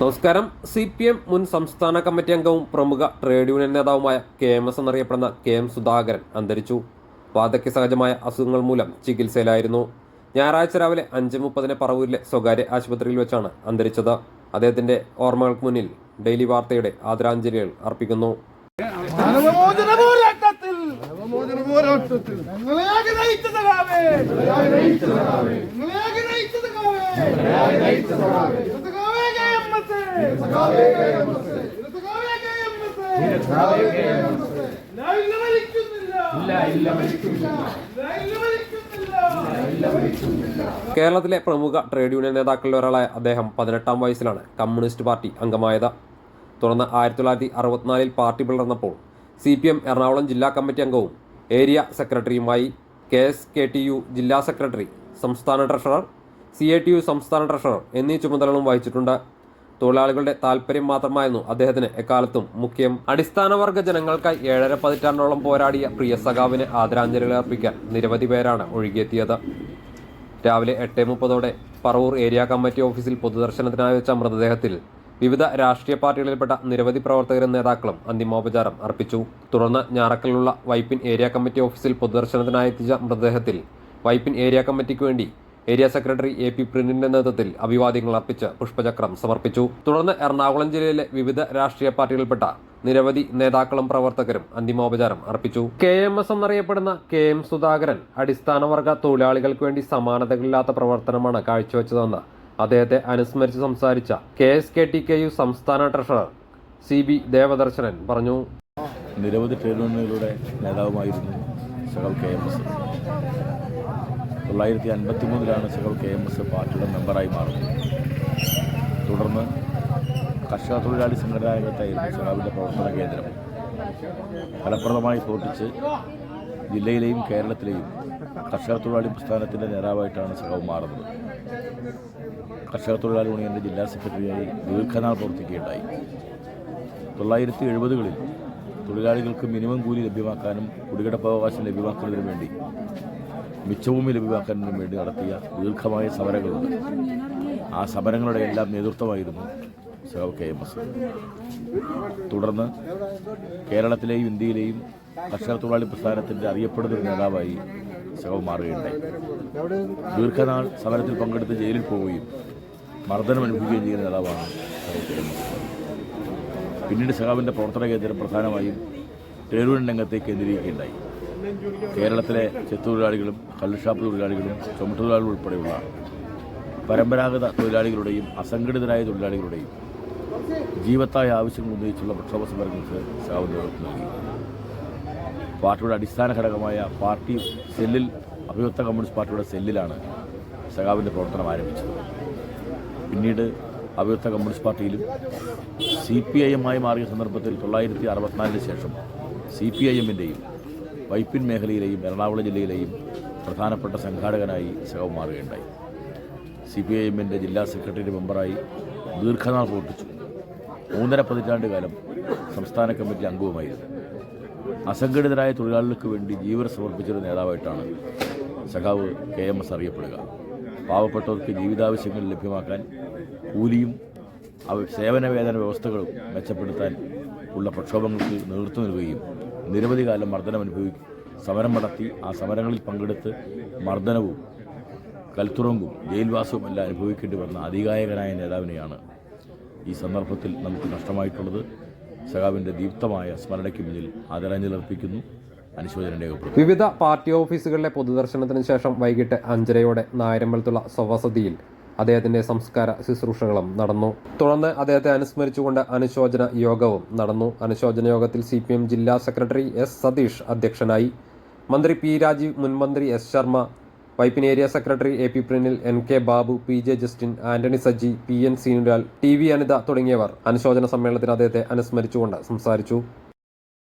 നമസ്കാരം. C P M മുൻ സംസ്ഥാന കമ്മിറ്റി അംഗവും പ്രമുഖ ട്രേഡ് യൂണിയൻ നേതാവുമായ കെ എം എസ് എന്നറിയപ്പെടുന്ന കെ എം സുധാകരൻ അന്തരിച്ചു. വാദക്യ സഹജമായ അസുഖങ്ങൾ മൂലം ചികിത്സയിലായിരുന്നു. ഞായറാഴ്ച രാവിലെ അഞ്ച് മുപ്പതിന് പറവൂരിലെ സ്വകാര്യ ആശുപത്രിയിൽ വെച്ചാണ് അന്തരിച്ചത്. അദ്ദേഹത്തിന്റെ ഓർമ്മകൾക്ക് മുന്നിൽ ഡെയിലി വാർത്തയുടെ ആദരാഞ്ജലികൾ അർപ്പിക്കുന്നു. നവമോചന കേരളത്തിലെ പ്രമുഖ ട്രേഡ് യൂണിയൻ നേതാക്കളിൽ ഒരാളായ അദ്ദേഹം പതിനെട്ടാം വയസ്സിലാണ് കമ്മ്യൂണിസ്റ്റ് പാർട്ടി അംഗമായത്. തുടർന്ന് ആയിരത്തി തൊള്ളായിരത്തി അറുപത്തിനാലിൽ പാർട്ടി പിളർന്നപ്പോൾ സി പി എം എറണാകുളം ജില്ലാ കമ്മിറ്റി അംഗവും area സെക്രട്ടറിയുമായി K S K T U ജില്ലാ സെക്രട്ടറി സംസ്ഥാന treasurer C A T U സംസ്ഥാന ട്രഷറർ എന്നീ ചുമതലകളും വഹിച്ചിട്ടുണ്ട്. തൊഴിലാളികളുടെ താല്പര്യം മാത്രമായിരുന്നു അദ്ദേഹത്തിന് എക്കാലത്തും മുഖ്യം. അടിസ്ഥാന വർഗ ജനങ്ങൾക്കായി ഏഴര പതിറ്റാണ്ടോളം പോരാടിയ പ്രിയ സഖാവിന് ആദരാഞ്ജലികൾ അർപ്പിക്കാൻ നിരവധി പേരാണ് ഒഴുകിയെത്തിയത്. രാവിലെ എട്ട് മുപ്പതോടെ പറവൂർ ഏരിയ കമ്മിറ്റി ഓഫീസിൽ പൊതുദർശനത്തിനായി വെച്ച മൃതദേഹത്തിൽ വിവിധ രാഷ്ട്രീയ പാർട്ടികളിൽപ്പെട്ട നിരവധി പ്രവർത്തകരും നേതാക്കളും അന്തിമോപചാരം അർപ്പിച്ചു. തുടർന്ന് ഞാറക്കലിലുള്ള വൈപ്പിൻ ഏരിയ കമ്മിറ്റി ഓഫീസിൽ പൊതുദർശനത്തിനായി എത്തിച്ച മൃതദേഹത്തിൽ വൈപ്പിൻ ഏരിയ കമ്മിറ്റിക്ക് വേണ്ടി ഏരിയ സെക്രട്ടറി എ പി പ്രിന്റിന്റെ നേതൃത്വത്തിൽ അഭിവാദ്യങ്ങൾ അർപ്പിച്ച് പുഷ്പചക്രം സമർപ്പിച്ചു. തുടർന്ന് എറണാകുളം ജില്ലയിലെ വിവിധ രാഷ്ട്രീയ പാർട്ടികളിൽപ്പെട്ട നിരവധി നേതാക്കളും പ്രവർത്തകരും അന്തിമോപചാരം അർപ്പിച്ചു. കെ എം എസ് എന്നറിയപ്പെടുന്ന കെ എം സുധാകരൻ അടിസ്ഥാന വർഗ തൊഴിലാളികൾക്ക് വേണ്ടി സമാനതകളില്ലാത്ത പ്രവർത്തനമാണ് കാഴ്ചവെച്ചതെന്ന് അദ്ദേഹത്തെ അനുസ്മരിച്ച് സംസാരിച്ച K S K T K U സംസ്ഥാന ട്രഷറർ സി ബി ദേവദർശനൻ പറഞ്ഞു. നിരവധി ട്രേഡ് യൂണിയനുകളുടെ നേതാവുമായിരുന്നു കെ എം എസ്. തൊള്ളായിരത്തി അൻപത്തി മൂന്നിലാണ് സഹൽ കെ എം എസ് പാർട്ടിയുടെ മെമ്പറായി മാറുന്നത്. തുടർന്ന് കർഷക തൊഴിലാളി സംഘടനാംഗത്തായിരുന്നു സിഹാബിന്റെ പ്രവർത്തന കേന്ദ്രം. ഫലപ്രദമായി പ്രവർത്തിച്ച് ജില്ലയിലെയും കേരളത്തിലെയും കർഷക തൊഴിലാളി പ്രസ്ഥാനത്തിന്റെ നേതാവായിട്ടാണ് സഹാബ് മാറുന്നത്. കർഷക തൊഴിലാളി യൂണിയന്റെ ജില്ലാ സെക്രട്ടറിയായി ദീർഘനാൾ പ്രവർത്തിക്കുകയുണ്ടായി. തൊള്ളായിരത്തി എഴുപതുകളിൽ തൊഴിലാളികൾക്ക് മിനിമം കൂലി ലഭ്യമാക്കാനും കുടികിടപ്പവകാശം ലഭ്യമാക്കുന്നതിനു വേണ്ടി മിച്ചഭൂമി ലഭ്യമാക്കുന്നതിനും വേണ്ടി നടത്തിയ ദീർഘമായ സമരങ്ങളുണ്ട് ആ സമരങ്ങളുടെ എല്ലാം നേതൃത്വമായിരുന്നു കെ എം എസ്. തുടർന്ന് കേരളത്തിലെയും ഇന്ത്യയിലെയും കർഷക തൊഴിലാളി പ്രസ്ഥാനത്തിന്റെ അറിയപ്പെടുന്ന ഒരു നേതാവായി സഹവ് മാറുകയുണ്ടായി. ദീർഘനാൾ സമരത്തിൽ പങ്കെടുത്ത് ജയിലിൽ പോവുകയും മർദ്ദനം അനുഭവിക്കുകയും ചെയ്യുന്ന നേതാവാണ് പിന്നീട് സഹാവിന്റെ പ്രവർത്തന കേന്ദ്രം പ്രധാനമായും ട്രേഡ് രംഗത്തെ കേന്ദ്രീകരിക്കുകയുണ്ടായി. കേരളത്തിലെ ചെത്തൊഴിലാളികളും കള്ളുഷാപ്പ് തൊഴിലാളികളും ചുമട്ടുതൊഴിലാളികൾ ഉൾപ്പെടെയുള്ള പരമ്പരാഗത തൊഴിലാളികളുടെയും അസംഘടിതരായ തൊഴിലാളികളുടെയും ജീവത്തായ ആവശ്യങ്ങൾ ഉന്നയിച്ചുള്ള പ്രക്ഷോഭ സമരങ്ങൾക്ക് നേതൃത്വം നൽകി. പാർട്ടിയുടെ അടിസ്ഥാന ഘടകമായ പാർട്ടി സെല്ലിൽ അഭിവക്ത കമ്മ്യൂണിസ്റ്റ് പാർട്ടിയുടെ സെല്ലിലാണ് സഖാവിന്റെ പ്രവർത്തനം ആരംഭിച്ചത്. പിന്നീട് അഭിവക്ത കമ്മ്യൂണിസ്റ്റ് പാർട്ടിയിലും സി പി ഐ എമ്മായി മാറിയ സന്ദർഭത്തിൽ തൊള്ളായിരത്തി അറുപത്തിനാലിന് ശേഷം സി പി ഐ എമ്മിന്റെയും വൈപ്പിൻ മേഖലയിലെയും എറണാകുളം ജില്ലയിലെയും പ്രധാനപ്പെട്ട സംഘാടകനായി സഹവ് മാറുകയുണ്ടായി. സി പി ഐ എമ്മിന്റെ ജില്ലാ സെക്രട്ടറി മെമ്പറായി ദീർഘനാൾ പ്രവർത്തിച്ചു. മൂന്നര പതിറ്റാണ്ട് കാലം സംസ്ഥാന കമ്മിറ്റി അംഗവുമായിരുന്നു. അസംഘടിതരായ തൊഴിലാളികൾക്ക് വേണ്ടി ജീവൻ സമർപ്പിച്ചൊരു നേതാവായിട്ടാണ് സഖാവ് കെ എം എസ് അറിയപ്പെടുക. പാവപ്പെട്ടവർക്ക് ജീവിതാവശ്യങ്ങൾ ലഭ്യമാക്കാൻ കൂലിയും അവ സേവന വേതന വ്യവസ്ഥകളും മെച്ചപ്പെടുത്താൻ ഉള്ള പ്രക്ഷോഭങ്ങൾക്ക് നേതൃത്വം നൽകുകയും നിരവധി കാലം മർദ്ദനം അനുഭവിക്കും. സമരം നടത്തി ആ സമരങ്ങളിൽ പങ്കെടുത്ത് മർദ്ദനവും കൽത്തുറങ്കും ജയിൽവാസവും എല്ലാം അനുഭവിക്കേണ്ടി വന്ന അധികായകനായ നേതാവിനെയാണ് ഈ സന്ദർഭത്തിൽ നമുക്ക് നഷ്ടമായിട്ടുള്ളത്. സഖാവിന്റെ ദീപ്തമായ സ്മരണയ്ക്ക് മുന്നിൽ ആദരാഞ്ജലി അർപ്പിക്കുന്നു അനുശോചനം രേഖപ്പെടുത്തി വിവിധ പാർട്ടി ഓഫീസുകളിലെ പൊതുദർശനത്തിന് ശേഷം വൈകിട്ട് അഞ്ചരയോടെ നായരമ്പലത്തുള്ള സ്വവസതിയിൽ അദ്ദേഹത്തിന്റെ സംസ്കാര ശുശ്രൂഷകളും നടന്നു. തുടർന്ന് അദ്ദേഹത്തെ അനുസ്മരിച്ചുകൊണ്ട് അനുശോചന യോഗവും നടന്നു. അനുശോചന യോഗത്തിൽ സി ജില്ലാ സെക്രട്ടറി എസ് സതീഷ് അധ്യക്ഷനായി. മന്ത്രി പി രാജീവ് മുൻമന്ത്രി S Sharma Vypin area secretary A P Prinil N K Babu P J Justin Antony Saji P N Seenural T V Anitha തുടങ്ങിയവർ അനുശോചന സമ്മേളനത്തിൽ അദ്ദേഹത്തെ അനുസ്മരിച്ചുകൊണ്ട് സംസാരിച്ചു.